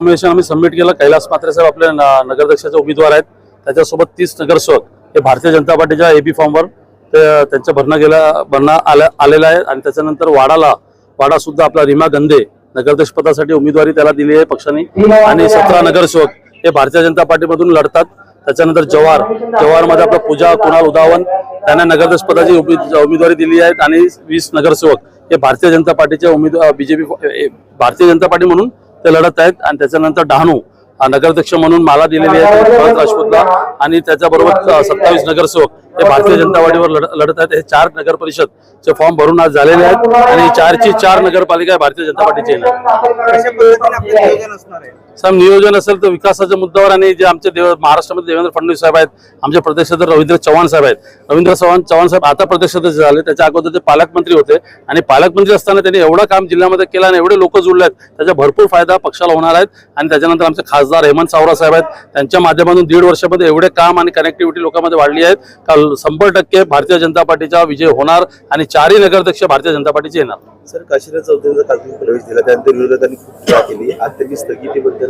Nomination आम्ही submit केलं. कैलास पात्रे साहेब आपले न- नगराध्यक्षाचे उमेदवार आहेत. त्याच्यासोबत तीस नगरसेवक हे भारतीय जनता पार्टीच्या एबी फॉर्मवर ते त्यांचं भरणं गेलं भरणं आलं आलेलं आहे आणि त्याच्यानंतर वाडाला वाडा सुद्धा आपला रीमा गंधे नगराध्यक्ष पदासाठी उमेदवारी त्याला दिली आहे पक्षाने. आणि सतरा नगरसेवक हे भारतीय जनता पार्टीमधून लढतात. त्याच्यानंतर जव्हार जवाहरमध्ये आपला पूजा कुणाल उदावन त्यांना नगराध्यक्ष पदाची उमेदवारी दिली आहे. आणि वीस नगरसेवक हे भारतीय जनता पार्टीचे उमेदवार बीजेपी भारतीय जनता पार्टी म्हणून ते लढत आहेत आणि त्याच्यानंतर डहाणू हा नगराध्यक्ष म्हणून मला दिलेली आहे भरत राजपूतला. आणि त्याच्याबरोबर सत्तावीस नगरसेवक हे भारतीय जनता पार्टीवर लढत आहेत. हे चार नगर परिषदचे फॉर्म भरून आज झालेले आहेत. आणि चारची चार नगरपालिका भारतीय जनता पार्टीची नियोजन साहेब नियोजन असेल तर विकासाच्या मुद्द्यावर आणि जे आमचे देव महाराष्ट्रामध्ये देवेंद्र फडणवीस साहेब आहेत आमच्या प्रदेशाध्यक्ष रवींद्र चव्हाण साहेब आहेत. रवींद्र चव्हाण चव्हाण साहेब आता प्रदेशाध्यक्ष झाले त्याच्या अगोदर ते पालकमंत्री होते आणि पालकमंत्री असताना त्यांनी एवढं काम जिल्ह्यामध्ये केलं आणि एवढे लोक जुळले आहेत त्याचा भरपूर फायदा पक्षाला होणार आहेत आणि त्याच्यानंतर आमचे खासदार हेमंत सावरा साहेब आहेत त्यांच्या माध्यमातून दीड वर्षामध्ये एवढे काम आणि कनेक्टिव्हिटी लोकांमध्ये वाढली आहेत का शंभर टक्के भारतीय जनता पार्टीचा विजय होणार आणि चारही नगराध्यक्ष भारतीय जनता पार्टीचे येणार. सर काशीनाथ चौधरीचा काल प्रवेश दिला त्यानंतर विरोधकांनी खूप केली. आज त्यांनी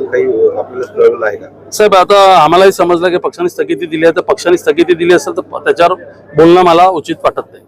काही आपल्याला कळवलं आहे का? साहेब आता आम्हालाही समजलं की पक्षाने स्थगिती दिली आहे. तर पक्षाने स्थगिती दिली असेल तर त्याच्यावर बोलणं मला उचित वाटत नाही.